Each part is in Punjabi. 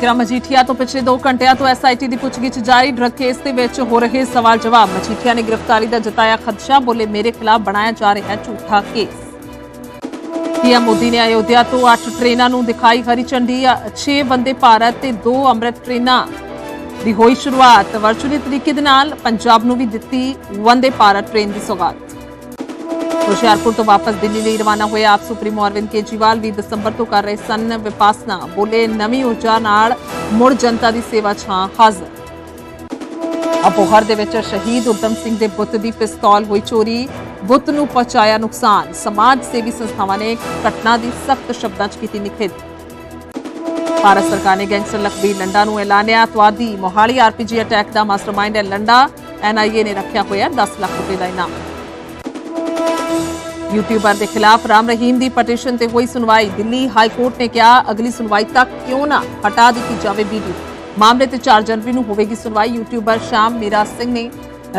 ਵਿਕਰਮ ਮਜੀਠੀਆ ਤੋਂ ਪਿਛਲੇ 2 ਘੰਟਿਆਂ ਤੋਂ ਐਸਆਈਟੀ ਦੀ ਪੁੱਛਗਿੱਛ ਜਾਰੀ। ਡਰੱਗ ਕੇਸ ਦੇ ਵਿੱਚ ਹੋ ਰਹੇ ਸਵਾਲ ਜਵਾਬ। ਮਜੀਠੀਆ ਨੇ ਗ੍ਰਿਫਤਾਰੀ ਦਾ ਜਤਾਇਆ ਖਦਸ਼ਾ। ਬੋਲੇ, ਮੇਰੇ ਖਿਲਾਫ ਬਣਾਇਆ ਜਾ ਰਿਹਾ ਝੂਠਾ ਕੇਸ। ਪੀਐਮ ਮੋਦੀ ਨੇ ਅਯੋਧਿਆ ਤੋਂ 8 ਟ੍ਰੇਨਾਂ ਨੂੰ ਦਿਖਾਈ ਹਰੀ ਝੰਡੀ। 6 ਵੰਦੇ ਭਾਰਤ ਤੇ 2 ਅੰਮ੍ਰਿਤ ਟ੍ਰੇਨਾਂ ਦੀ ਹੋਈ ਸ਼ੁਰੂਆਤ। ਵਰਚੁਅਲੀ ਤਰੀਕੇ ਦੇ ਨਾਲ ਪੰਜਾਬ ਨੂੰ ਵੀ ਦਿੱਤੀ ਵੰਦੇ ਭਾਰਤ ਟ੍ਰੇਨ ਦੀ ਸੌਗਾਤ। ਹੁਸ਼ਿਆਰਪੁਰ ਤੋਂ ਵਾਪਸ ਦਿੱਲੀ ਲਈ ਰਵਾਨਾ ਹੋਏ ਆਪ ਸੁਪਰੀਮੋ ਅਰਵਿੰਦ ਕੇਜਰੀਵਾਲ 20 ਦਸੰਬਰ ਤੋਂ ਕਰ ਰਹੇ ਸਨ ਵਿਪਾਸਨਾ। ਬੋਲੇ, ਨਵੀਂ ਊਰਜਾ ਨਾਲ ਮੁੜ ਜਨਤਾ ਦੀ ਸੇਵਾ ਛਾਂ ਹਾਜ਼ਰ। ਅਪੋਹਰ ਦੇ ਵਿੱਚ ਸ਼ਹੀਦ ਉਦਮ ਸਿੰਘ ਦੇ ਬੁੱਤ ਦੀ ਪਿਸਤੌਲ ਹੋਈ ਚੋਰੀ। ਬੁੱਤ ਨੂੰ ਪਹੁੰਚਾਇਆ ਨੁਕਸਾਨ। ਸਮਾਜ ਸੇਵੀ ਸੰਸਥਾਵਾਂ ਨੇ ਘਟਨਾ ਦੀ ਸਖਤ ਸ਼ਬਦਾਂ 'ਚ ਕੀਤੀ ਨਿਖੇਧ। ਭਾਰਤ ਸਰਕਾਰ ਨੇ ਗੈਂਗਸਟਰ ਲਖਬੀਰ ਲੰਡਾ ਨੂੰ ਐਲਾਨਿਆ ਅਤਵਾਦੀ ਮੋਹਾਲੀ ਆਰਪੀਜੀ ਅਟੈਕ ਦਾ ਮਾਸਟਰਮਾਈਂਡ ਹੈ। ਲੰਡਾ ਐਨਆਈਏ ਨੇ ਰੱਖਿਆ ਹੋਇਆ 10 ਲੱਖ ਰੁਪਏ ਦਾ ਇਨਾਮ। ਯੂਟਿਊਬਰ ਦੇ ਖਿਲਾਫ ਰਾਮ ਰਹੀਮ ਦੀ ਪਟੀਸ਼ਨ ਤੇ ਹੋਈ ਸੁਣਵਾਈ। ਦਿੱਲੀ ਹਾਈ ਕੋਰਟ ਨੇ ਕਿਹਾ, ਅਗਲੀ ਸੁਣਵਾਈ ਤੱਕ ਕਿਉਂ ਨਾ ਹਟਾ ਦਿੱਤੀ ਜਾਵੇ ਵੀਡੀਓ। ਮਾਮਲੇ ਤੇ 4 ਜਨਵਰੀ ਨੂੰ ਹੋਵੇਗੀ ਸੁਣਵਾਈ। ਯੂਟਿਊਬਰ ਸ਼ਾਮ ਮੀਰਾ ਸਿੰਘ ਨੇ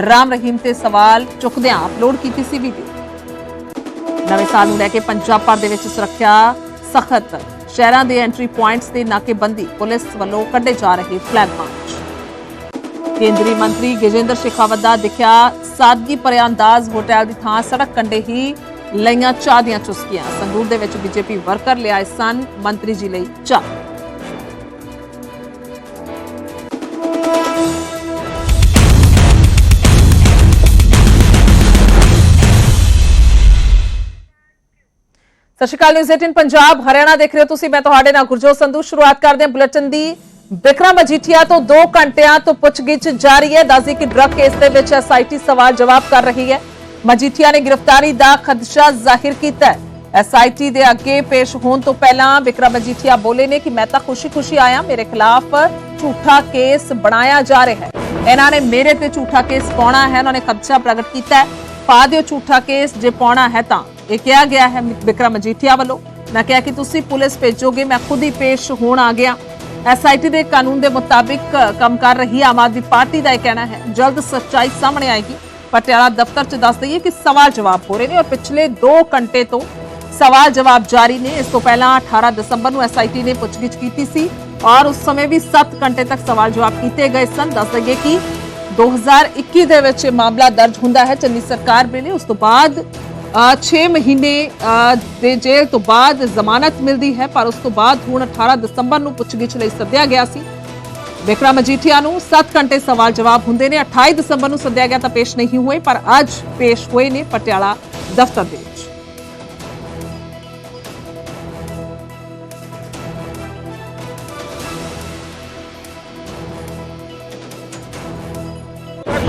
ਰਾਮ ਰਹੀਮ ਤੇ ਸਵਾਲ ਚੁੱਕਦਿਆਂ ਅਪਲੋਡ ਕੀਤੀ ਸੀ ਵੀਡੀਓ। ਨਵੇਂ ਸਾਲ ਨੂੰ ਲੈ ਕੇ ਪੰਜਾਬ ਭਰ ਦੇ ਵਿੱਚ ਸੁਰੱਖਿਆ ਸਖਤ। ਸ਼ਹਿਰਾਂ ਦੇ ਐਂਟਰੀ ਪੁਆਇੰਟਸ ਤੇ ਨਾਕੇਬੰਦੀ। ਪੁਲਿਸ ਵੱਲੋਂ ਕੱਢੇ ਜਾ ਰਹੇ ਫਲੈਗ ਮਾਰਚ ਕੇਂਦਰੀ ਮੰਤਰੀ ਗਜੇਂਦਰ ਸ਼ੇਖਾਵਤ ਦਾ ਦਿਖਿਆ, ਸਾਦਗੀ ਭਰਿਆ ਅੰਦਾਜ਼। ਹੋਟਲ ਦੀ ਥਾਂ ਸੜਕ ਕੰਢੇ ਹੀ ਲਈਆਂ ਚਾਹ ਦੀਆਂ ਚੁਸਕੀਆਂ। ਸੰਗਰੂਰ ਦੇ ਵਿੱਚ ਬੀਜੇਪੀ ਵਰਕਰ ਲਿਆਏ ਸਨ, ਮੰਤਰੀ ਜੀ ਲਈ ਚਾਹ। ਸਤਿ ਸ਼੍ਰੀ ਅਕਾਲ, ਨਿਊਜ਼ 18 ਪੰਜਾਬ, ਹਰਿਆਣਾ ਦੇਖ ਰਹੇ ਹੋ ਤੁਸੀਂ, ਮੈਂ ਤੁਹਾਡੇ ਨਾਲ ਗੁਰਜੋਤ ਸੰਧੂ। ਸ਼ੁਰੂਆਤ ਕਰਦੇ ਹਾਂ ਬੁਲੇਟਿਨ ਦੀ। ਬਿਕਰਮ ਅਜੀਠੀਆ ਤੋਂ 2 ਘੰਟਿਆਂ ਤੋਂ ਪੁੱਛਗਿੱਛ ਜਾਰੀ ਹੈ। ਦੱਸਦੀ ਕਿ ਡਰੱਗ ਕੇਸ ਦੇ ਵਿੱਚ ਐਸਆਈਟੀ ਸਵਾਲ ਜਵਾਬ ਕਰ ਰਹੀ ਹੈ। ਮਜੀਠੀਆ ਨੇ ਗ੍ਰਿਫਤਾਰੀ ਦਾ ਖਦਸ਼ਾ ਜ਼ਾਹਿਰ ਕੀਤਾ ਹੈ। ਐਸਆਈਟੀ ਦੇ ਅੱਗੇ ਪੇਸ਼ ਹੋਣ ਤੋਂ ਪਹਿਲਾਂ ਵਿਕਰਮ ਮਜੀਠੀਆ ਬੋਲੇ ਨੇ ਕਿ ਮੈਂ ਤਾਂ ਖੁਸ਼ੀ-ਖੁਸ਼ੀ ਆਇਆ, ਮੇਰੇ ਖਿਲਾਫ ਝੂਠਾ ਕੇਸ ਬਣਾਇਆ ਜਾ ਰਿਹਾ ਹੈ। ਇਹਨਾਂ ਨੇ ਮੇਰੇ ਤੇ ਝੂਠਾ ਕੇਸ ਪਾਉਣਾ ਹੈ ਉਹਨਾਂ ਨੇ ਖਦਸ਼ਾ ਪ੍ਰਗਟ ਕੀਤਾ ਪਾ ਦਿਓ ਝੂਠਾ ਕੇਸ, ਜੇ ਪਾਉਣਾ ਹੈ ਤਾਂ। ਇਹ ਕਿਹਾ ਗਿਆ ਹੈ ਵਿਕਰਮ ਮਜੀਠੀਆ ਵੱਲੋਂ। ਮੈਂ ਕਿਹਾ ਕਿ ਤੁਸੀਂ ਪੁਲਿਸ ਭੇਜੋਗੇ, ਮੈਂ ਖੁਦ ਹੀ ਪੇਸ਼ ਹੋਣ ਆ ਗਿਆ। ਐਸਆਈਟੀ ਦੇ ਕਾਨੂੰਨ ਦੇ ਮੁਤਾਬਿਕ ਕੰਮ ਕਰ ਰਹੀ ਆਮ ਆਦਮੀ ਪਾਰਟੀ ਦਾ ਇਹ ਕਹਿਣਾ ਹੈ। ਜਲਦ ਸੱਚਾਈ ਸਾਹਮਣੇ ਆਏਗੀ। ਪਟਿਆਲਾ ਦਫ਼ਤਰ 'ਚ ਦੱਸ ਦਈਏ ਕਿ ਸਵਾਲ ਜਵਾਬ ਹੋ ਰਹੇ ਨੇ ਔਰ ਪਿਛਲੇ 2 ਘੰਟੇ ਤੋਂ ਸਵਾਲ ਜਵਾਬ ਜਾਰੀ ਨੇ। ਇਸ ਤੋਂ ਪਹਿਲਾਂ 18 ਦਸੰਬਰ ਨੂੰ ਐਸਆਈਟੀ ਨੇ ਪੁੱਛਗਿੱਛ ਕੀਤੀ ਸੀ ਔਰ ਉਸ ਸਮੇਂ ਵੀ 7 ਘੰਟੇ ਤੱਕ ਸਵਾਲ ਜਵਾਬ ਕੀਤੇ ਗਏ ਸਨ। ਦੱਸ ਦਈਏ ਕਿ 2021 ਦੇ ਵਿੱਚ ਇਹ ਮਾਮਲਾ ਦਰਜ ਹੁੰਦਾ ਹੈ। ਚੰਨੀ ਸਰਕਾਰ ਵੇਲੇ ਉਸ ਤੋਂ ਬਾਅਦ 6 ਮਹੀਨੇ ਦੇ ਜੇਲ੍ਹ ਤੋਂ ਬਾਅਦ ਜ਼ਮਾਨਤ ਮਿਲਦੀ ਹੈ, ਪਰ ਉਸ ਤੋਂ ਬਾਅਦ ਹੁਣ 18 ਦਸੰਬਰ ਨੂੰ ਪੁੱਛਗਿੱਛ ਲਈ ਸੱਦਿਆ ਗਿਆ ਸੀ। ਵਿਕਰਮ ਮਜੀਠੀਆ ਨੂੰ 7 ਘੰਟੇ ਸਵਾਲ ਜਵਾਬ ਹੁੰਦੇ ਨੇ। 28 ਦਸੰਬਰ ਨੂੰ ਸੱਦਿਆ ਗਿਆ ਤਾਂ ਪੇਸ਼ ਨਹੀਂ ਹੋਏ ਪਰ ਅੱਜ ਪੇਸ਼ ਹੋਏ ਨੇ ਪਟਿਆਲਾ ਦਫ਼ਤਰ ਦੇ ਵਿੱਚ।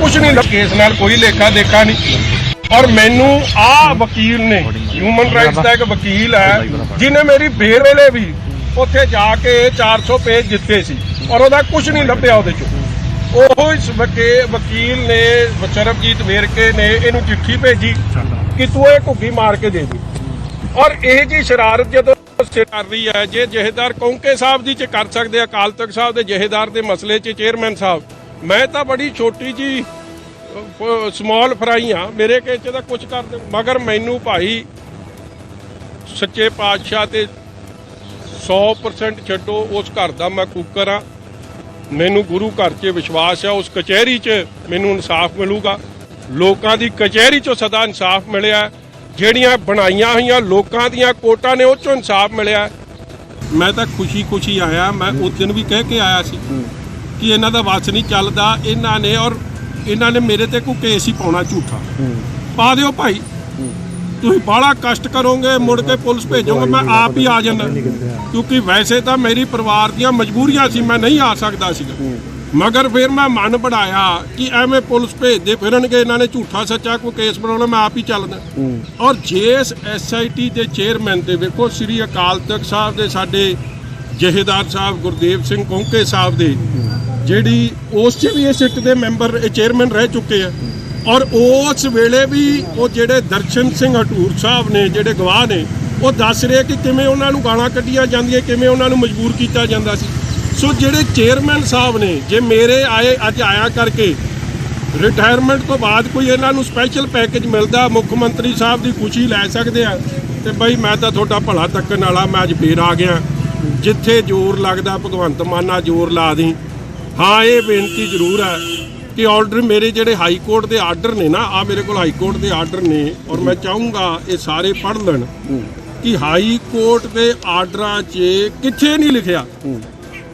ਕੁਝ ਨਹੀਂ ਕੇਸ ਨਾਲ ਕੋਈ ਲੇਖਾ ਦੇਖਾ ਨਹੀਂ। ਔਰ ਮੈਨੂੰ ਆ ਵਕੀਲ ਨੇ ਹਿਊਮਨ ਰਾਈਟਸ ਦਾ ਇੱਕ ਵਕੀਲ ਹੈ ਜਿਨੇ ਮੇਰੀ ਫੇਰ ਵੇਲੇ ਵੀ ਉੱਥੇ ਜਾ ਕੇ 400 ਪੇਜ ਜਿੱਤੇ ਸੀ ਔਰ ਉਹਦਾ ਕੁਝ ਨਹੀਂ ਲੱਭਿਆ ਉਹਦੇ ਚੋਂ। ਉਹ ਇਸ ਵਕੀਲ ਨੇ, ਸਰਬਜੀਤ ਵੇਰਕੇ ਨੇ ਇਹਨੂੰ ਚਿੱਠੀ ਭੇਜੀ ਕਿ ਤੂੰ ਇਹ ਘੁੱਗੀ ਮਾਰ ਕੇ ਦੇ ਦੇ। ਔਰ ਇਹ ਜੀ ਸ਼ਰਾਰਤ ਜਦੋਂ ਸੇ ਕਰ ਰਹੀ ਹੈ, ਜੇ ਜਹੇਦਾਰ ਕੌਂਕੇ ਸਾਹਿਬ ਦੀ ਚ ਕਰ ਸਕਦੇ ਅਕਾਲ ਤਖਤ ਸਾਹਿਬ ਦੇ ਜਹੇਦਾਰ ਦੇ ਮਸਲੇ 'ਚ, ਚੇਅਰਮੈਨ ਸਾਹਿਬ, ਮੈਂ ਤਾਂ ਬੜੀ ਛੋਟੀ ਜੀ ਸਮਾਲ ਫਰਾਈ ਆ ਮੇਰੇ ਕੇਸ 'ਚ ਤਾਂ ਕੁਝ ਕਰ ਦੇ ਮਗਰ ਮੈਨੂੰ ਭਾਈ ਸੱਚੇ ਪਾਤਸ਼ਾਹ ਤੇ 100% ਛੱਡੋ ਉਸ ਘਰ ਦਾ ਮੈਂ ਕੁੱਕਰ ਆ ਮੈਨੂੰ ਗੁਰੂ ਘਰ 'ਚ ਵਿਸ਼ਵਾਸ ਹੈ ਉਸ ਕਚਹਿਰੀ 'ਚ ਮੈਨੂੰ ਇਨਸਾਫ ਮਿਲੂਗਾ। ਲੋਕਾਂ ਦੀ ਕਚਹਿਰੀ 'ਚੋਂ ਸਦਾ ਇਨਸਾਫ ਮਿਲਿਆ ਜਿਹੜੀਆਂ ਬਣਾਈਆਂ ਹੋਈਆਂ ਲੋਕਾਂ ਦੀਆਂ ਕੋਟਾਂ ਨੇ ਉਹ 'ਚੋਂ ਇਨਸਾਫ ਮਿਲਿਆ ਮੈਂ ਤਾਂ ਖੁਸ਼ੀ-ਖੁਸ਼ੀ ਆਇਆ ਮੈਂ ਉਸ ਦਿਨ ਵੀ ਕਹਿ ਕੇ ਆਇਆ ਸੀ ਕਿ ਇਹਨਾਂ ਦਾ ਵਾਸ ਨਹੀਂ ਚੱਲਦਾ ਇਹਨਾਂ ਨੇ ਔਰ ਇਹਨਾਂ ਨੇ ਮੇਰੇ ਤੇ ਕੋਈ ਕੇਸ ਹੀ ਪਾਉਣਾ ਝੂਠਾ। ਪਾ ਦਿਓ ਭਾਈ। ਤੁਸੀਂ ਬਾਹਲਾ ਕਸ਼ਟ ਕਰੋਗੇ, ਮੁੜ ਕੇ ਪੁਲਿਸ ਭੇਜੋਗੇ, ਮੈਂ ਆਪ ਹੀ ਆ ਜਾਣਾ ਕਿਉਂਕਿ ਵੈਸੇ ਤਾਂ ਮੇਰੀ ਪਰਿਵਾਰ ਦੀਆਂ ਮਜਬੂਰੀਆਂ ਸੀ, ਮੈਂ ਨਹੀਂ ਆ ਸਕਦਾ ਸੀਗਾ। ਮਗਰ ਫਿਰ ਮੈਂ ਮਨ ਬਣਾਇਆ ਕਿ ਐਵੇਂ ਪੁਲਿਸ ਭੇਜਦੇ ਫਿਰਨਗੇ, ਇਹਨਾਂ ਨੇ ਝੂਠਾ ਸੱਚਾ ਕੋਈ ਕੇਸ ਬਣਾਉਣਾ, ਮੈਂ ਆਪ ਹੀ ਚੱਲਦਾ। ਔਰ ਜੇਸ ਐਸਆਈਟੀ ਦੇ ਚੇਅਰਮੈਨ ਤੇ ਵੇਖੋ ਸ੍ਰੀ ਅਕਾਲ ਤਖਤ ਸਾਹਿਬ ਦੇ, ਸਾਡੇ ਜਹੇਦਾਰ ਸਾਹਿਬ ਗੁਰਦੇਵ ਸਿੰਘ ਕੌਂਕੇ ਸਾਹਿਬ ਦੇ, ਜਿਹੜੀ ਉਸ 'ਚ ਵੀ ਇਹ ਸਿੱਟ ਦੇ ਮੈਂਬਰ ਚੇਅਰਮੈਨ ਰਹਿ ਚੁੱਕੇ ਆ। ਔਰ ਉਸ ਵੇਲੇ ਵੀ ਉਹ ਜਿਹੜੇ ਦਰਸ਼ਨ ਸਿੰਘ ਹਟੂਰ ਸਾਹਿਬ ਨੇ, ਜਿਹੜੇ ਗਵਾਹ ਨੇ, ਉਹ ਦੱਸ ਰਹੇ ਕਿ ਕਿਵੇਂ ਉਹਨਾਂ ਨੂੰ ਗਾਲਾਂ ਕੱਢੀਆਂ ਜਾਂਦੀਆਂ, ਕਿਵੇਂ ਉਹਨਾਂ ਨੂੰ ਮਜਬੂਰ ਕੀਤਾ ਜਾਂਦਾ ਸੀ। ਸੋ ਜਿਹੜੇ ਚੇਅਰਮੈਨ ਸਾਹਿਬ ਨੇ, ਜੇ ਮੇਰੇ ਆਏ ਅੱਜ ਆਇਆ ਕਰਕੇ ਰਿਟਾਇਰਮੈਂਟ ਤੋਂ ਬਾਅਦ ਕੋਈ ਇਹਨਾਂ ਨੂੰ ਸਪੈਸ਼ਲ ਪੈਕੇਜ ਮਿਲਦਾ, ਮੁੱਖ ਮੰਤਰੀ ਸਾਹਿਬ ਦੀ ਖੁਸ਼ੀ ਲੈ ਸਕਦੇ ਆ, ਤੇ ਬਈ ਮੈਂ ਤਾਂ ਤੁਹਾਡਾ ਭਲਾ ਤੱਕਣ ਵਾਲਾ, ਮੈਂ ਅੱਜ ਫੇਰ ਆ ਗਿਆ। ਜਿੱਥੇ ਜ਼ੋਰ ਲੱਗਦਾ, ਭਗਵੰਤ ਮਾਨਾ ਜ਼ੋਰ ਲਾ ਦੀ। ਹਾਂ, ਇਹ ਬੇਨਤੀ ਜ਼ਰੂਰ ਹੈ ਕਿ ਆਰਡਰ ਮੇਰੇ ਜਿਹੜੇ ਹਾਈ ਕੋਰਟ ਦੇ ਆਰਡਰ ਨੇ ਨਾ ਆ ਮੇਰੇ ਕੋਲ ਹਾਈ ਕੋਰਟ ਦੇ ਆਰਡਰ ਨੇ ਔਰ ਮੈਂ ਚਾਹੂੰਗਾ ਇਹ ਸਾਰੇ ਪੜ੍ਹ ਲੈਣ ਕਿ ਹਾਈ ਕੋਰਟ ਦੇ ਆਰਡਰਾਂ 'ਚ ਕਿੱਥੇ ਨਹੀਂ ਲਿਖਿਆ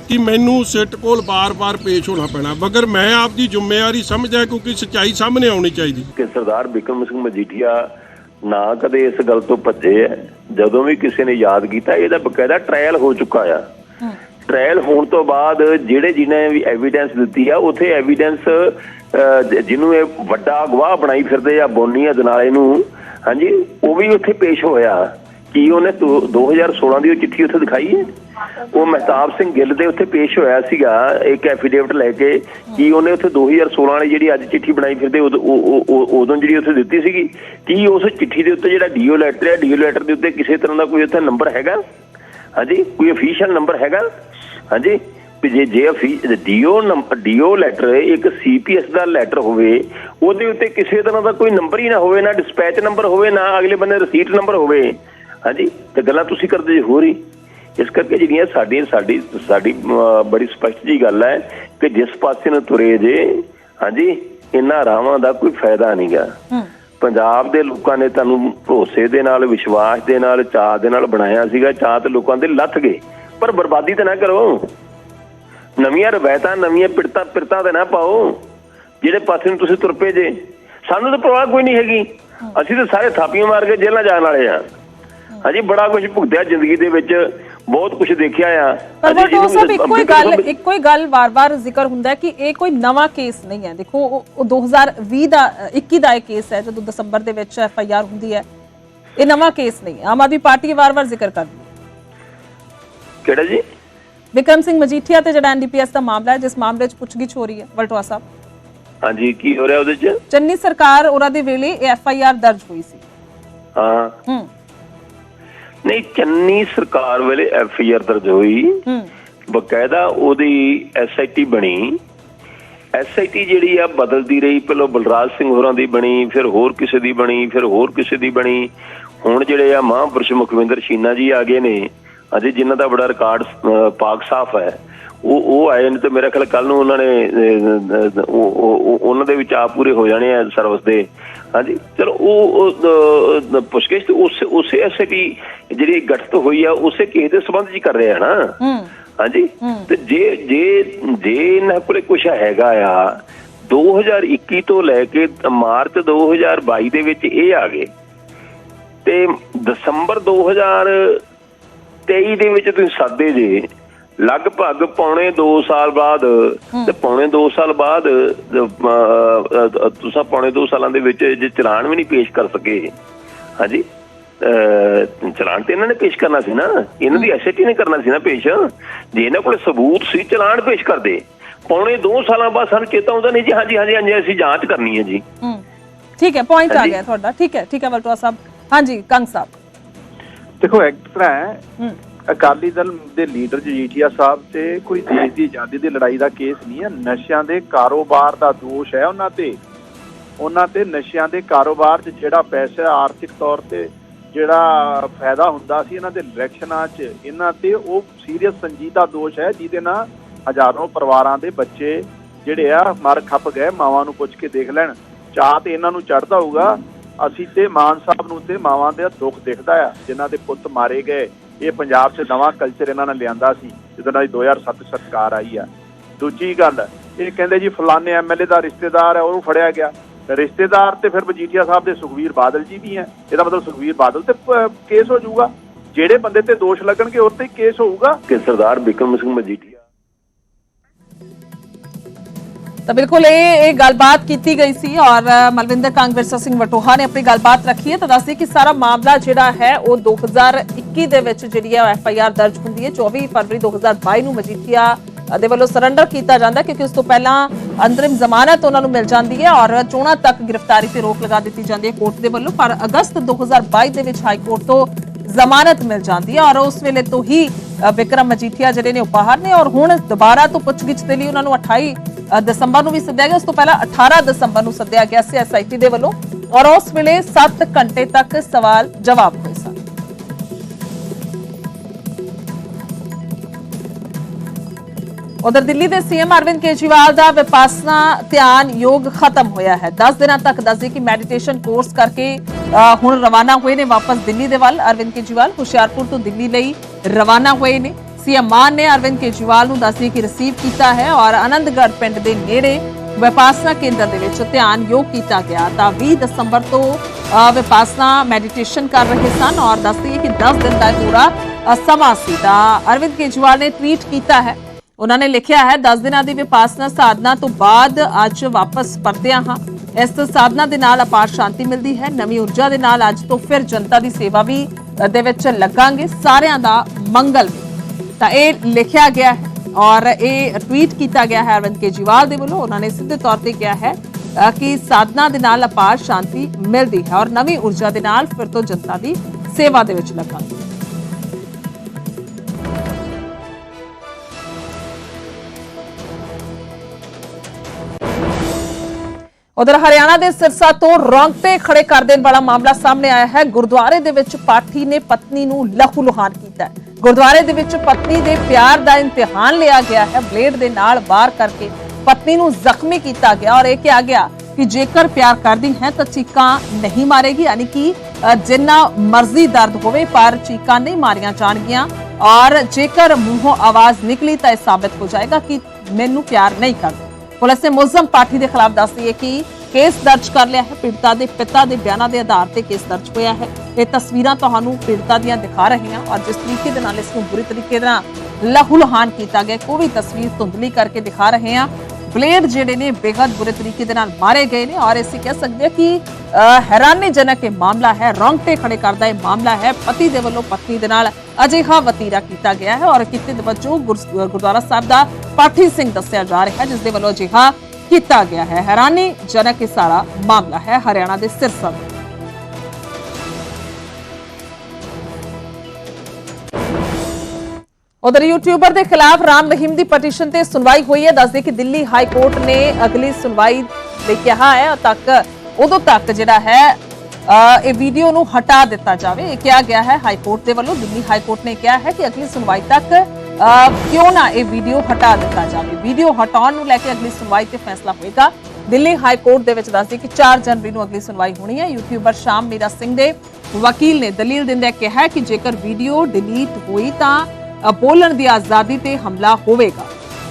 ਕਿ ਮੈਨੂੰ ਸਿੱਟ ਕੋਲ ਬਾਰ-ਬਾਰ ਪੇਸ਼ ਹੋਣਾ ਪੈਣਾ। ਮਗਰ ਮੈਂ ਆਪਦੀ ਜ਼ਿੰਮੇਵਾਰੀ ਸਮਝਦਾ ਕਿਉਂਕਿ ਸੱਚਾਈ ਸਾਹਮਣੇ ਆਉਣੀ ਚਾਹੀਦੀ। ਕਿ ਸਰਦਾਰ ਬਿਕਰਮ ਸਿੰਘ ਮਜੀਠੀਆ ਨਾ ਕਦੇ ਇਸ ਗੱਲ ਤੋਂ ਭੱਜੇ ਜਦੋਂ ਵੀ ਕਿਸੇ ਨੇ ਯਾਦ ਕੀਤਾ, ਇਹਦਾ ਬਕਾਇਦਾ ਟ੍ਰਾਇਲ ਹੋ ਚੁੱਕਾ ਆ। ਟ੍ਰਾਇਲ ਹੋਣ ਤੋਂ ਬਾਅਦ ਜਿਹੜੇ ਜਿਨ੍ਹਾਂ ਵੀ ਐਵੀਡੈਂਸ ਦਿੱਤੀ ਆ, ਉਥੇ ਐਵੀਡੈਂਸ ਜਿਹਨੂੰ ਇਹ ਵੱਡਾ ਗਵਾਹ ਬਣਾਈ ਫਿਰਦੇ ਆ ਬੋਨੀ ਅਦਨਾਲੇ ਨੂੰ, ਹਾਂਜੀ, ਉਹ ਵੀ ਉੱਥੇ ਪੇਸ਼ ਹੋਇਆ। ਕੀ ਉਹਨੇ ਦੋ- 2016 ਦੀ ਉਹ ਚਿੱਠੀ ਉੱਥੇ ਦਿਖਾਈ ਹੈ? ਉਹ ਮਹਿਤਾਬ ਸਿੰਘ ਗਿੱਲ ਦੇ ਉੱਥੇ ਪੇਸ਼ ਹੋਇਆ ਸੀਗਾ, ਇੱਕ ਐਫੀਡੇਵਿਟ ਲੈ ਕੇ, ਕੀ ਉਹਨੇ ਉੱਥੇ 2016 ਵਾਲੀ ਜਿਹੜੀ ਅੱਜ ਚਿੱਠੀ ਬਣਾਈ ਫਿਰਦੇ, ਉਦੋਂ- ਉਦੋਂ ਜਿਹੜੀ ਉੱਥੇ ਦਿੱਤੀ ਸੀਗੀ? ਕੀ ਉਸ ਚਿੱਠੀ ਦੇ ਉੱਤੇ ਜਿਹੜਾ ਡੀਓ ਲੈਟਰ ਹੈ ਡੀਓ ਲੈਟਰ ਦੇ ਉੱਤੇ ਕਿਸੇ ਤਰ੍ਹਾਂ ਦਾ ਕੋਈ ਉੱਥੇ ਨੰਬਰ ਹੈਗਾ? ਹਾਂਜੀ, ਕੋਈ ਅਫੀਸ਼ੀਅਲ ਨੰਬਰ ਹੈਗਾ? ਹਾਂਜੀ ਜੇ ਜੇ ਡੀਓ ਨੰਬਰ ਡੀਓ ਲੈਟਰ ਇੱਕ ਸੀਪੀਐਸ ਦਾ ਲੈਟਰ ਹੋਵੇ ਉਹਦੇ ਉੱਤੇ ਕਿਸੇ ਤਰ੍ਹਾਂ ਦਾ ਕੋਈ ਨੰਬਰ ਹੀ ਨਾ ਹੋਵੇ ਨਾ ਡਿਸਪੈਚ ਨੰਬਰ ਹੋਵੇ ਨਾ ਅਗਲੇ ਬੰਦੇ ਰਸੀਟ ਨੰਬਰ ਹੋਵੇ। ਹਾਂਜੀ ਤੇ ਗੱਲਾਂ ਤੁਸੀਂ ਕਰਦੇ ਜੇ ਹੋਰ ਹੀ। ਇਸ ਕਰਕੇ ਜਿਹੜੀਆਂ ਸਾਡੀ ਸਾਡੀ ਸਾਡੀ ਬੜੀ ਸਪਸ਼ਟ ਜੀ ਗੱਲ ਹੈ ਕਿ ਜਿਸ ਪਾਸੇ ਨੂੰ ਤੁਰੇ ਜੇ ਹਾਂਜੀ ਇਹਨਾਂ ਰਾਵਾਂ ਦਾ ਕੋਈ ਫਾਇਦਾ ਨਹੀਂਗਾ ਪੰਜਾਬ ਦੇ ਲੋਕਾਂ ਨੇ ਤੁਹਾਨੂੰ ਭਰੋਸੇ ਦੇ ਨਾਲ ਵਿਸ਼ਵਾਸ ਦੇ ਨਾਲ ਚਾਹ ਦੇ ਨਾਲ ਬਣਾਇਆ ਸੀਗਾ ਚਾਹ ਤੇ ਲੋਕਾਂ ਦੇ ਲੱਥ ਗਏ। ਪਰ ਬਰਬਾਦੀ ਤਾਂ ਨਾ ਕਰੋ। ਨਵੀਆਂ ਰਵਾਇਤਾਂ ਨਵੀਆਂ ਪਿਰਤਾ ਪਿਰਤਾ ਤੇ ਨਾ ਪਾਓ। ਜਿਹੜੇ ਪਾਸੇ ਨੂੰ ਤੁਸੀਂ ਤੁਰ ਪਏ ਜੇ। ਸਾਨੂੰ ਤਾਂ ਪਰਵਾਹ ਕੋਈ ਨਹੀਂ ਹੈਗੀ। ਅਸੀਂ ਤਾਂ ਸਾਰੇ ਥਾਪੀਆਂ ਮਾਰ ਕੇ ਜੇਲ੍ਹਾਂ ਜਾਣ ਵਾਲੇ ਆ ਹਾਂਜੀ ਬੜਾ ਕੁਝ ਭੁਗਤਿਆ ਜ਼ਿੰਦਗੀ ਦੇ ਵਿੱਚ। ਬਹੁਤ ਕੁਝ ਦੇਖਿਆ ਆ। ਪਰ ਇੱਕੋ ਹੀ ਗੱਲ ਅੰਬੇਡਕਰ ਇੱਕੋ ਹੀ ਗੱਲ ਵਾਰ-ਵਾਰ ਜ਼ਿਕਰ ਹੁੰਦਾ ਕਿ ਇਹ ਕੋਈ ਨਵਾਂ ਕੇਸ ਨਹੀਂ ਹੈ। ਦੇਖੋ ਉਹ ਉਹ 2020 ਦਾ ਅ, 21 ਦਾ ਇਹ ਕੇਸ ਹੈ ਜਦੋਂ ਦਸੰਬਰ ਦੇ ਵਿੱਚ ਐਫ ਆਈ ਆਰ ਹੁੰਦੀ ਹੈ। ਇਹ ਨਵਾਂ ਕੇਸ ਨਹੀਂ ਆਮ ਆਦਮੀ ਪਾਰਟੀ ਵਾਰ-ਵਾਰ ਜ਼ਿਕਰ ਕਰਦੀ ਕਿਹੜਾ ਜੀ? ਵਿਕਰਮ ਸਿੰਘ ਮਜੀਠੀਆ ਤੇ ਜਿਹੜਾ ਐਨਡੀਪੀਐਸ ਦਾ ਮਾਮਲਾ ਹੈ ਜਿਸ ਮਾਮਲੇ 'ਚ ਪੁੱਛਗਿੱਛ ਹੋ ਰਹੀ ਹੈ ਵਲਟੋਆ ਸਾਹਿਬ। ਹਾਂਜੀ ਕੀ ਹੋ ਰਿਹਾ ਉਹਦੇ ਚ? ਚੰਨੀ ਸਰਕਾਰ ਉਹਨਾਂ ਦੇ ਵੇਲੇ ਇਹ ਐਫ ਆਈ ਆਰ ਦਰਜ ਹੋਈ ਸੀ। ਹਾਂ। ਹੂੰ। ਨਹੀਂ ਚੰਨੀ ਸਰਕਾਰ ਵੇਲੇ ਐਫ ਆਈ ਆਰ ਦਰਜ ਹੋਈ। ਹੂੰ। ਬਕਾਇਦਾ ਉਹਦੀ ਐਸ ਆਈ ਟੀ ਬਣੀ। ਐਸ ਆਈ ਟੀ ਜਿਹੜੀ ਆ ਬਦਲਦੀ ਰਹੀ ਪਹਿਲਾਂ ਬਲਰਾਜ ਸਿੰਘ ਹੋਰਾਂ ਦੀ ਬਣੀ ਫਿਰ ਹੋਰ ਕਿਸੇ ਦੀ ਬਣੀ ਫਿਰ ਹੋਰ ਕਿਸੇ ਦੀ ਬਣੀ। ਹੁਣ ਜਿਹੜੇ ਆ ਮਹਾਂਪੁਰਸ਼ ਮੁਖਵਿੰਦਰ ਸ਼ੀਨਾ ਜੀ ਆ ਗਏ ਨੇ। ਅਜੇ ਜਿਨ੍ਹਾਂ ਦਾ ਬੜਾ ਰਿਕਾਰਡ ਪਾਕ ਸਾਫ਼ ਹੈ ਉਹ ਉਹ ਆਏ ਨੇ ਤੇ ਮੇਰੇ ਖਿਆਲ ਕੱਲ ਨੂੰ ਉਹਨਾਂ ਨੇ ਉਹਨਾਂ ਦੇ ਵਿੱਚ ਆ ਪੂਰੇ ਹੋ ਜਾਣੇ ਆ ਸਰਵਿਸ ਦੇ। ਹਾਂਜੀ ਚਲੋ ਉਹ ਪੁੱਛਗਿੱਛ ਤੇ ਉਸੇ ਉਸੇ ਐਸਆਈਟੀ ਜਿਹੜੀ ਗਠਿਤ ਹੋਈ ਆ ਉਸੇ ਕੇਸ ਦੇ ਸੰਬੰਧ ਹੀ ਕਰ ਰਹੇ ਆ ਨਾ। ਹਾਂਜੀ ਤੇ ਜੇ ਜੇ ਜੇ ਇਹਨਾਂ ਕੋਲੇ ਕੁਝ ਹੈਗਾ ਆ 2021 ਤੋਂ ਲੈ ਕੇ ਮਾਰਚ 2022 ਦੇ ਵਿੱਚ ਇਹ ਆ ਗਏ ਤੇ ਦਸੰਬਰ 2023 ਦੇ ਵਿੱਚ ਤੁਸੀਂ ਸਾਦੇ ਜੇ। ਲਗਭਗ ਪੌਣੇ 2 ਸਾਲ ਬਾਅਦ ਤੇ ਪੌਣੇ 2 ਸਾਲ ਬਾਅਦ ਤੁਸੀਂ ਪੌਣੇ 2 ਸਾਲਾਂ ਦੇ ਵਿੱਚ ਜੇ ਚਲਾਨ ਵੀ ਨਹੀਂ ਪੇਸ਼ ਕਰ ਸਕੇ। ਹਾਂਜੀ? ਚਲਾਨ ਤੇ ਇਹਨਾਂ ਨੇ ਪੇਸ਼ ਕਰਨਾ ਸੀ ਨਾ। ਇਹਨਾਂ ਦੀ ਐਸਆਈਟੀ ਨੇ ਕਰਨਾ ਸੀ ਨਾ ਪੇਸ਼। ਜੇ ਇਹਨਾਂ ਕੋਲ ਸਬੂਤ ਸੀ ਚਲਾਨ ਪੇਸ਼ ਕਰਦੇ ਪੌਣੇ 2 ਸਾਲਾਂ ਬਾਅਦ ਸਾਨੂੰ ਚੇਤਾ ਆਉਂਦਾ ਨਹੀਂ ਜੀ ਹਾਂਜੀ ਹਾਂਜੀ ਹਾਂਜੀ ਅਸੀਂ ਜਾਂਚ ਕਰਨੀ ਹੈ ਜੀ। ਠੀਕ ਹੈ ਪੁਆਇੰਟ ਆ। ਗਿਆ ਤੁਹਾਡਾ। ਠੀਕ ਹੈ ਠੀਕ ਹੈ ਵਲਟੋਆ ਸਾਹਿਬ। ਹਾਂਜੀ ਕੰਗ ਸਾਹਿਬ। ਦੇਖੋ ਇੱਕ ਤਰ੍ਹਾਂ ਹੈ ਅਕਾਲੀ ਦਲ ਦੇ ਲੀਡਰ ਜੀਠੀਆ ਸਾਹਿਬ ਤੇ ਕੋਈ ਦੇਸ਼ ਦੀ ਆਜ਼ਾਦੀ ਦੀ ਲੜਾਈ ਦਾ ਕੇਸ ਨਹੀਂ ਹੈ। ਨਸ਼ਿਆਂ ਦੇ ਕਾਰੋਬਾਰ ਦਾ ਦੋਸ਼ ਹੈ ਉਹਨਾਂ ਤੇ। ਉਹਨਾਂ ਤੇ ਨਸ਼ਿਆਂ ਦੇ ਕਾਰੋਬਾਰ 'ਚ ਜਿਹੜਾ ਪੈਸਾ ਆਰਥਿਕ ਤੌਰ ਤੇ ਜਿਹੜਾ ਫਾਇਦਾ ਹੁੰਦਾ ਸੀ ਇਹਨਾਂ ਦੇ ਇਲੈਕਸ਼ਨਾਂ 'ਚ ਇਹਨਾਂ ਤੇ ਉਹ ਸੀਰੀਅਸ ਸੰਜੀਦਾ ਦੋਸ਼ ਹੈ ਜਿਹਦੇ ਨਾਲ ਹਜ਼ਾਰਾਂ ਪਰਿਵਾਰਾਂ ਦੇ ਬੱਚੇ ਜਿਹੜੇ ਆ ਮਰ ਖੱਪ ਗਏ ਮਾਵਾਂ ਨੂੰ ਪੁੱਛ ਕੇ ਦੇਖ ਲੈਣ। ਚਾਹ ਤੇ ਇਹਨਾਂ ਨੂੰ ਚੜਦਾ ਹੋਊਗਾ। ਅਸੀਂ ਤੇ ਮਾਨ ਸਾਹਿਬ ਨੂੰ ਤੇ ਮਾਵਾਂ ਦੇ ਦੁੱਖ ਦਿਖਦਾ ਆ, ਜਿਨ੍ਹਾਂ ਦੇ ਪੁੱਤ ਮਾਰੇ ਗਏ। ਇਹ ਪੰਜਾਬ 'ਚ ਨਵਾਂ ਕਲਚਰ ਇਹਨਾਂ ਨੇ ਲਿਆਂਦਾ ਸੀ, ਜਦੋਂ ਨਾਲ 2007 ਸਰਕਾਰ ਆਈ ਆ। ਦੂਜੀ ਗੱਲ, ਇਹ ਕਹਿੰਦੇ ਜੀ ਫਲਾਣੇ ਐਮਐਲਏ ਦਾ ਰਿਸ਼ਤੇਦਾਰ ਹੈ ਉਹ ਫੜਿਆ ਗਿਆ। ਰਿਸ਼ਤੇਦਾਰ ਤੇ ਫਿਰ ਮਜੀਠੀਆ ਸਾਹਿਬ ਦੇ ਸੁਖਵੀਰ ਬਾਦਲ ਜੀ ਵੀ ਹੈ ਇਹਦਾ ਮਤਲਬ ਸੁਖਵੀਰ ਬਾਦਲ ਤੇ ਕੇਸ ਹੋ ਜਾਊਗਾ। ਜਿਹੜੇ ਬੰਦੇ ਤੇ ਦੋਸ਼ ਲੱਗਣਗੇ ਉਹ ਤੇ ਕੇਸ ਹੋਊਗਾ। ਕਿ ਸਰਦਾਰ ਬਿਕਰਮ ਸਿੰਘ ਮਜੀਠੀਆ ਤਾਂ ਬਿਲਕੁਲ ਇਹ ਇਹ ਗੱਲਬਾਤ ਕੀਤੀ ਗਈ ਸੀ ਔਰ ਅ, ਮਲਵਿੰਦਰ ਕਾਂਗਰਸਾ ਸਿੰਘ ਵਟੋਹਾ ਨੇ ਆਪਣੀ ਗੱਲਬਾਤ ਰੱਖੀ ਹੈ ਤਾਂ ਦੱਸਦੀ ਕਿ ਸਾਰਾ ਮਾਮਲਾ ਜਿਹੜਾ ਹੈ ਉਹ 2021 ਦੇ ਵਿੱਚ ਜਿਹੜੀ ਹੈ ਐਫ ਆਈ ਆਰ ਦਰਜ ਹੁੰਦੀ ਹੈ। 24 ਫਰਵਰੀ 2022 ਨੂੰ ਮਜੀਠੀਆ ਦੇ ਵੱਲੋਂ ਸਰੈਂਡਰ ਕੀਤਾ ਜਾਂਦਾ ਕਿਉਂਕਿ ਉਸ ਤੋਂ ਪਹਿਲਾਂ ਅੰਤਰਿਮ ਜ਼ਮਾਨਤ ਉਹਨਾਂ ਨੂੰ ਮਿਲ ਜਾਂਦੀ ਹੈ ਔਰ ਚੋਣਾਂ ਤੱਕ ਗ੍ਰਿਫਤਾਰੀ ਤੇ ਰੋਕ ਲਗਾ ਦਿੱਤੀ ਜਾਂਦੀ ਹੈ ਕੋਰਟ ਦੇ ਵੱਲੋਂ ਪਰ ਅਗਸਤ 2022 ਦੇ ਵਿੱਚ ਹਾਈ ਕੋਰਟ ਤੋਂ ਜ਼ਮਾਨਤ ਮਿਲ ਜਾਂਦੀ ਹੈ ਔਰ ਉਸ ਵੇਲੇ ਤੋਂ ਹੀ ਅ, ਵਿਕਰਮ ਮਜੀਠੀਆ ਜਿਹੜੇ ਨੇ ਉਹ ਬਾਹਰ ਨੇ ਔਰ ਹੁਣ ਦੁਬਾਰਾ ਤੋਂ ਪੁੱਛਗਿੱਛ ਦੇ ਲਈ ਉਹਨਾਂ ਨੂੰ 28 ਦਸੰਬਰ ਨੂੰ ਵੀ ਸੱਦਿਆ ਗਿਆ। ਉਸ ਤੋਂ ਪਹਿਲਾਂ 18 ਦਸੰਬਰ ਨੂੰ ਸੱਦਿਆ ਗਿਆ ਸੀ ਐਸਆਈਟੀ ਦੇ ਵੱਲੋਂ ਔਰ ਉਸ ਵੇਲੇ 7 ਘੰਟੇ ਤੱਕ ਸਵਾਲ ਜਵਾਬ ਹੋਏ ਸਨ। ਉਧਰ ਦਿੱਲੀ ਦੇ ਸੀਐਮ ਅਰਵਿੰਦ ਕੇਜਰੀਵਾਲ ਦਾ ਵਿਪਾਸਨਾ ਧਿਆਨ ਯੋਗ ਖਤਮ ਹੋਇਆ ਹੈ। 10 ਦਿਨਾਂ ਤੱਕ ਦੱਸਦੇ ਕਿ ਮੈਡੀਟੇਸ਼ਨ ਕੋਰਸ ਕਰਕੇ ਅ, ਹੁਣ ਰਵਾਨਾ ਹੋਏ ਨੇ ਵਾਪਸ ਦਿੱਲੀ ਦੇ ਵੱਲ। ਅਰਵਿੰਦ ਕੇਜਰੀਵਾਲ ਹੁਸ਼ਿਆਰਪੁਰ ਤੋਂ ਦਿੱਲੀ ਲਈ ਰਵਾਨਾ ਹੋਏ ਨੇ। ਸੀਐਮ ਮਾਨ ਨੇ ਅਰਵਿੰਦ ਕੇਜਰੀਵਾਲ ਨੂੰ ਦੱਸਦੀ ਕਿ ਰਿਸੀਵ ਕੀਤਾ ਹੈ ਔਰ ਆਨੰਦਗੜ੍ਹ ਪਿੰਡ ਦੇ ਨੇੜੇ ਵਿਪਾਸਨਾ ਕੇਂਦਰ ਦੇ ਵਿੱਚ ਧਿਆਨ ਯੋਗ ਕੀਤਾ ਗਿਆ। ਤਾਂ 20 ਦਸੰਬਰ ਤੋਂ ਵਿਪਾਸਨਾ ਮੈਡੀਟੇਸ਼ਨ ਕਰ ਰਹੇ ਸਨ ਔਰ ਦੱਸਦੀ ਹੈ ਕਿ 10 ਦਿਨ ਦਾ ਪੂਰਾ ਸਮਾਂ ਸੀ। ਤਾਂ ਅਰਵਿੰਦ ਕੇਜਰੀਵਾਲ ਨੇ ਟਵੀਟ ਕੀਤਾ ਹੈ। ਉਹਨਾਂ ਨੇ ਲਿਖਿਆ ਹੈ 10 ਦਿਨਾਂ ਦੀ ਵਿਪਾਸਨਾ ਸਾਧਨਾ ਤੋਂ ਬਾਅਦ ਅੱਜ ਵਾਪਸ ਪਰਤਿਆ ਹਾਂ। ਇਸ ਸਾਧਨਾ ਦੇ ਨਾਲ ਅਪਾਰ ਸ਼ਾਂਤੀ ਮਿਲਦੀ ਹੈ। ਨਵੀਂ ਊਰਜਾ ਦੇ ਨਾਲ ਅੱਜ ਤੋਂ ਫਿਰ ਜਨਤਾ ਦੀ ਸੇਵਾ ਵੀ ਦੇ ਵਿੱਚ ਲੱਗਾਂਗੇ। ਸਾਰਿਆਂ ਦਾ ਮੰਗਲ ਤਾਂ ਇਹ ਲਿਖਿਆ ਗਿਆ ਹੈ ਔਰ ਇਹ ਟਵੀਟ ਕੀਤਾ ਗਿਆ ਹੈ ਅਰਵਿੰਦ ਕੇਜਰੀਵਾਲ ਦੇ ਵੱਲੋਂ। ਉਹਨਾਂ ਨੇ ਸਿੱਧੇ ਤੌਰ ਤੇ ਕਿਹਾ ਹੈ ਕਿ ਸਾਧਨਾ ਦੇ ਨਾਲ ਅਪਾਰ ਸ਼ਾਂਤੀ ਮਿਲਦੀ ਹੈ ਔਰ ਨਵੀਂ ਊਰਜਾ ਦੇ ਨਾਲ ਫਿਰ ਤੋਂ ਜਨਤਾ ਦੀ ਸੇਵਾ ਦੇ ਵਿੱਚ ਲੱਗਾਂਗੇ ਉਧਰ ਹਰਿਆਣਾ ਦੇ ਸਿਰਸਾ ਤੋਂ ਰੌਂਗਟੇ ਖੜੇ ਕਰ ਦੇਣ ਵਾਲਾ ਮਾਮਲਾ ਸਾਹਮਣੇ ਆਇਆ ਹੈ। ਗੁਰਦੁਆਰੇ ਦੇ ਵਿੱਚ ਪਾਠੀ ਨੇ ਪਤਨੀ ਨੂੰ ਲਹੂ ਲੁਹਾਨ ਕੀਤਾ ਗੁਰਦੁਆਰੇ ਦੇ ਵਿੱਚ ਪਤਨੀ ਦੇ ਪਿਆਰ ਦਾ ਇਮਤਿਹਾਨ ਲਿਆ ਗਿਆ ਹੈ। ਬਲੇਡ ਦੇ ਨਾਲ ਵਾਰ ਕਰਕੇ ਪਤਨੀ ਨੂੰ ਜ਼ਖਮੀ ਕੀਤਾ ਗਿਆ ਔਰ ਇਹ ਕਿਹਾ ਗਿਆ ਕਿ ਜੇਕਰ ਪਿਆਰ ਕਰਦੀ ਹੈ ਤਾਂ ਚੀਕਾਂ ਨਹੀਂ ਮਾਰੇਗੀ, ਯਾਨੀ ਕਿ ਜਿੰਨਾ ਮਰਜ਼ੀ ਦਰਦ ਹੋਵੇ, ਪਰ ਚੀਕਾਂ ਨਹੀਂ ਮਾਰੀਆਂ ਜਾਣਗੀਆਂ। ਔਰ ਜੇਕਰ ਮੂੰਹੋਂ ਆਵਾਜ਼ ਨਿਕਲੀ ਤਾਂ ਇਹ ਸਾਬਤ ਹੋ ਜਾਏਗਾ ਕਿ ਮੈਨੂੰ ਪਿਆਰ ਨਹੀਂ ਕਰਦਾ। ਪੁਲਿਸ ਨੇ ਮੁਲਜ਼ਮ ਪਾਠੀ ਦੇ ਖਿਲਾਫ ਦੱਸਦੀ ਹੈ ਕਿ ਕੇਸ ਦਰਜ ਕਰ ਲਿਆ ਹੈ। ਪੀੜਤਾ ਦੇ ਪਿਤਾ ਦੇ ਬਿਆਨਾਂ ਦੇ ਆਧਾਰ ਤੇ ਕੇਸ ਦਰਜ ਹੋਇਆ ਹੈ। ਇਹ ਤਸਵੀਰਾਂ ਤੁਹਾਨੂੰ ਪੀੜਤਾ ਦੀਆਂ ਦਿਖਾ ਰਹੇ ਹਾਂ ਔਰ ਜਿਸ ਤਰੀਕੇ ਦੇ ਨਾਲ ਇਸ ਨੂੰ ਬੁਰੀ ਤਰੀਕੇ ਨਾਲ ਲਹੂਲਹਾਨ ਕੀਤਾ ਗਿਆ ਕੋਈ ਵੀ ਤਸਵੀਰ ਧੁੰਦਲੀ ਕਰਕੇ ਦਿਖਾ ਰਹੇ ਹਾਂ। ਬਲੇਡ ਜਿਹੜੇ ਨੇ ਬੇहद ਬੁਰੇ ਤਰੀਕੇ ਦੇ ਨਾਲ ਮਾਰੇ ਗਏ ਨੇ। ਔਰ ਅਸੀਂ ਕਹਿ ਸਕਦੇ ਹਾਂ ਕਿ ਹੈਰਾਨੀਜਨਕ ਇਹ ਮਾਮਲਾ ਹੈ, ਰੌਂਗਟੇ ਖੜੇ ਕਰਦਾ ਇਹ ਮਾਮਲਾ ਹੈ। ਪਤੀ ਦੇ ਵੱਲੋਂ ਪਤਨੀ ਦੇ ਨਾਲ ਅਜਿਹਾ ਵਤੀਰਾ ਕੀਤਾ ਗਿਆ ਹੈ ਔਰ ਕਿਤੇ ਦੇ ਵਜੋਂ ਗੁਰ- ਗੁਰਦੁਆਰਾ ਸਾਹਿਬ ਦਾ ਪਾਠੀ ਸਿੰਘ ਦੱਸਿਆ ਜਾ ਰਿਹਾ ਹੈ, ਜਿਸ ਦੇ ਵੱਲੋਂ ਅਜਿਹਾ ਕੀਤਾ ਗਿਆ ਹੈ। ਹੈਰਾਨੀਜਨਕ ਇਹ ਸਾਰਾ ਮਾਮਲਾ ਹੈ, ਹਰਿਆਣਾ ਦੇ ਸਿਰਸਾ ਉਧਰ ਯੂਟਿਊਬਰ ਦੇ ਖਿਲਾਫ ਰਾਮ ਰਹੀਮ ਦੀ ਪਟੀਸ਼ਨ ਤੇ ਸੁਣਵਾਈ ਹੋਈ ਹੈ। ਦੱਸਦੇ ਕਿ ਦਿੱਲੀ ਹਾਈ ਕੋਰਟ ਨੇ ਅਗਲੀ ਸੁਣਵਾਈ ਲਈ ਕਿਹਾ ਹੈ ਤੱਕ ਉਦੋਂ ਤੱਕ ਜਿਹੜਾ ਹੈ ਇਹ ਵੀਡੀਓ ਨੂੰ ਹਟਾ ਦਿੱਤਾ ਜਾਵੇ। ਇਹ ਕਿਹਾ ਗਿਆ ਹੈ ਹਾਈ ਕੋਰਟ ਦੇ ਵੱਲੋਂ। ਦਿੱਲੀ ਹਾਈ ਕੋਰਟ ਨੇ ਕਿਹਾ ਹੈ ਕਿ ਅਗਲੀ ਸੁਣਵਾਈ ਤੱਕ ਕਿਉਂ ਨਾ ਇਹ ਵੀਡੀਓ ਹਟਾ ਦਿੱਤਾ ਜਾਵੇ। ਵੀਡੀਓ ਹਟਾਉਣ ਨੂੰ ਲੈ ਕੇ ਅਗਲੀ ਸੁਣਵਾਈ ਤੇ ਫੈਸਲਾ ਹੋਏਗਾ। ਦਿੱਲੀ ਹਾਈ ਕੋਰਟ ਦੇ ਵਿੱਚ ਦੱਸਦੇ ਕਿ 4 ਜਨਵਰੀ ਨੂੰ ਅਗਲੀ ਸੁਣਵਾਈ ਹੋਣੀ ਹੈ। ਯੂਟਿਊਬਰ ਸ਼ਾਮ ਮੀਰਾ ਸਿੰਘ ਦੇ ਵਕੀਲ ਨੇ ਦਲੀਲ ਦਿੰਦਿਆਂ ਕਿਹਾ ਕਿ ਜੇਕਰ ਵੀਡੀਓ ਡਿਲੀਟ ਹੋਈ ਤਾਂ ਬੋਲਣ ਦੀ ਆਜ਼ਾਦੀ ਤੇ ਹਮਲਾ ਹੋਵੇਗਾ।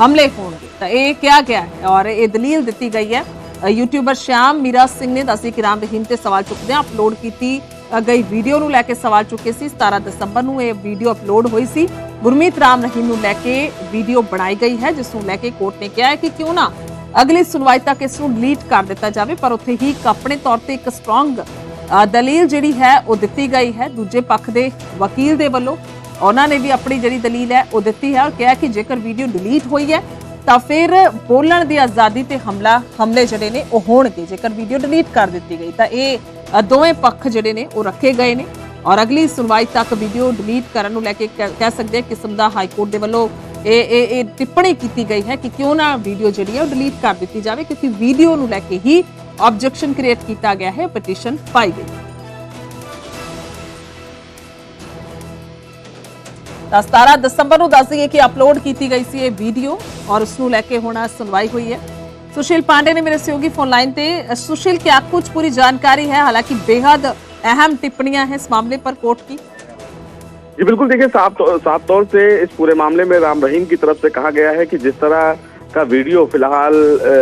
ਹਮਲੇ ਹੋਣਗੇ। ਤਾਂ ਇਹ ਕਿਹਾ ਗਿਆ ਹੈ ਔਰ ਇਹ ਦਲੀਲ ਦਿੱਤੀ ਗਈ ਹੈ। ਯੂਟਿਊਬਰ ਸ਼ਿਆਮ ਮੀਰਾ ਸਿੰਘ ਨੇ ਦੱਸੀ ਕਿ ਰਾਮ ਰਹੀਮ ਤੇ ਸਵਾਲ ਚੁੱਕਦਿਆਂ ਅਪਲੋਡ ਕੀਤੀ ਗਈ ਵੀਡੀਓ ਨੂੰ ਲੈ ਕੇ ਸਵਾਲ ਚੁੱਕੇ ਸੀ। 17 ਦਸੰਬਰ ਨੂੰ ਇਹ ਵੀਡੀਓ ਅਪਲੋਡ ਹੋਈ ਸੀ। ਗੁਰਮੀਤ ਰਾਮ ਰਹੀਮ ਨੂੰ ਲੈ ਕੇ ਵੀਡੀਓ ਬਣਾਈ ਗਈ ਹੈ, ਜਿਸ ਨੂੰ ਲੈ ਕੇ ਕੋਰਟ ਨੇ ਕਿਹਾ ਹੈ ਕਿ ਕਿਉਂ ਨਾ ਅਗਲੀ ਸੁਣਵਾਈ ਤੱਕ ਇਸ ਨੂੰ ਡਿਲੀਟ ਕਰ ਦਿੱਤਾ ਜਾਵੇ, ਪਰ ਉੱਥੇ ਹੀ ਆਪਣੇ ਤੌਰ ਤੇ ਇੱਕ ਸਟਰੋਂਗ ਦਲੀਲ ਜਿਹੜੀ ਹੈ, ਉਹ ਦਿੱਤੀ ਗਈ ਹੈ। ਦੂਜੇ ਪੱਖ ਦੇ ਵਕੀਲ ਦੇ ਵੱਲੋਂ ਉਹਨਾਂ ਨੇ ਵੀ ਆਪਣੀ ਜਿਹੜੀ ਦਲੀਲ ਹੈ ਉਹ ਦਿੱਤੀ ਹੈ ਔਰ ਕਿਹਾ ਕਿ ਜੇਕਰ ਵੀਡੀਓ ਡਿਲੀਟ ਹੋਈ ਹੈ, ਤਾਂ ਫਿਰ ਬੋਲਣ ਦੀ ਆਜ਼ਾਦੀ ਤੇ ਹਮਲਾ, ਹਮਲੇ ਜਿਹੜੇ ਨੇ ਉਹ ਹੋਣਗੇ। ਜੇਕਰ ਵੀਡੀਓ ਡਿਲੀਟ ਕਰ ਦਿੱਤੀ ਗਈ, ਤਾਂ ਇਹ ਦੋਵੇਂ ਪੱਖ ਜਿਹੜੇ ਨੇ ਉਹ ਰੱਖੇ ਗਏ ਨੇ। ਔਰ ਅਗਲੀ ਸੁਣਵਾਈ ਤੱਕ ਵੀਡੀਓ ਡਿਲੀਟ ਕਰਨ ਨੂੰ ਲੈ ਕੇ ਕਹਿ ਸਕਦੇ ਹਾਂ ਕਿਸਮ ਦਾ ਹਾਈ ਕੋਰਟ ਦੇ ਵੱਲੋਂ ਇਹ ਇਹ ਇਹ ਟਿੱਪਣੀ ਕੀਤੀ ਗਈ ਹੈ ਕਿ ਕਿਉਂ ਨਾ ਵੀਡੀਓ ਜਿਹੜੀ ਹੈ ਉਹ ਡਿਲੀਟ ਕਰ ਦਿੱਤੀ ਜਾਵੇ, ਕਿਉਂਕਿ ਵੀਡੀਓ ਨੂੰ ਲੈ ਕੇ ਹੀ ਆਬਜੈਕਸ਼ਨ ਕ੍ਰੀਏਟ ਕੀਤਾ ਗਿਆ ਹੈ ਪਟੀਸ਼ਨ ਪਾਈ ਗਈ। 17 ਦਸੰਬਰ ਨੂੰ ਦੱਸ ਦਈਏ ਕਿ ਅਪਲੋਡ ਕੀਤੀ ਗਈ ਸੀ ਇਹ ਵੀਡੀਓ ਔਰ ਉਸ ਨੂੰ ਲੈ ਕੇ ਹੁਣ ਅੱਜ ਸੁਣਵਾਈ ਹੋਈ ਹੈ सुशील पांडे ने मेरे सहयोगी फोन लाइन पे सुशील क्या कुछ पूरी जानकारी है हालांकि बेहद अहम टिप्पणियां हैं इस मामले पर कोर्ट की जी बिल्कुल देखिए साफ तौ- साफ तौर से इस पूरे मामले में राम रहीम की तरफ से कहा गया है कि जिस तरह का वीडियो फिलहाल अ,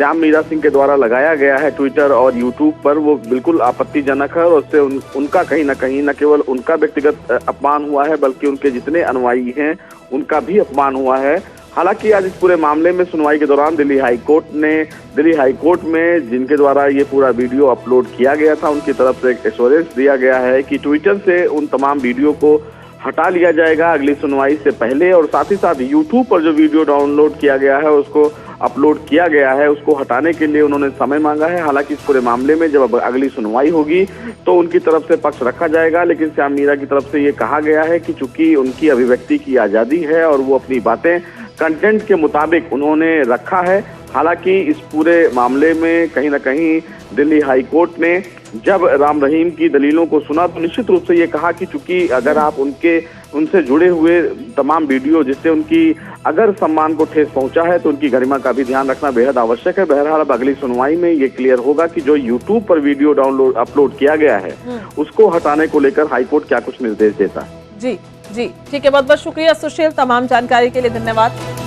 श्याम मीरा सिंह के द्वारा लगाया गया है ट्विटर और यूट्यूब पर वो बिल्कुल आपत्तिजनक है और उससे उन, उनका कहीं ना कहीं न केवल उनका व्यक्तिगत अपमान हुआ है बल्कि उनके जितने अनुयायी हैं उनका भी अपमान हुआ है। हालाँकि आज इस पूरे मामले में सुनवाई के दौरान दिल्ली हाई कोर्ट ने दिल्ली हाई कोर्ट में जिनके द्वारा ये पूरा वीडियो अपलोड किया गया था उनकी तरफ़ से एक एश्योरेंस दिया गया है कि ट्विटर से उन तमाम वीडियो को हटा लिया जाएगा अगली सुनवाई से पहले और साथ ही साथ यूट्यूब पर जो वीडियो डाउनलोड किया गया है, उसको अपलोड किया गया है, उसको हटाने के लिए उन्होंने समय मांगा है। हालाँकि इस पूरे मामले में जब अगली सुनवाई होगी तो उनकी तरफ़ से पक्ष रखा जाएगा, लेकिन श्याम मीरा की तरफ़ से ये कहा गया है कि चूँकि उनकी अभिव्यक्ति की आज़ादी है और वो अपनी बातें कंटेंट के मुताबिक उन्होंने रखा है, हालाँकि इस पूरे मामले में कहीं ना कहीं दिल्ली हाईकोर्ट ने जब राम रहीम की दलीलों को सुना तो निश्चित रूप से ये कहा कि चूँकि अगर आप उनके उनसे जुड़े हुए तमाम वीडियो जिससे उनकी अगर सम्मान को ठेस पहुँचा है तो उनकी गरिमा का भी ध्यान रखना बेहद आवश्यक है। बहरहाल अब अगली सुनवाई में ये क्लियर होगा कि जो यूट्यूब पर वीडियो डाउनलोड अपलोड किया गया है उसको हटाने को लेकर हाईकोर्ट क्या कुछ निर्देश देता है? जी जी। ठीक है बहुत बहुत शुक्रिया सुशील। तमाम जानकारी के लिए धन्यवाद।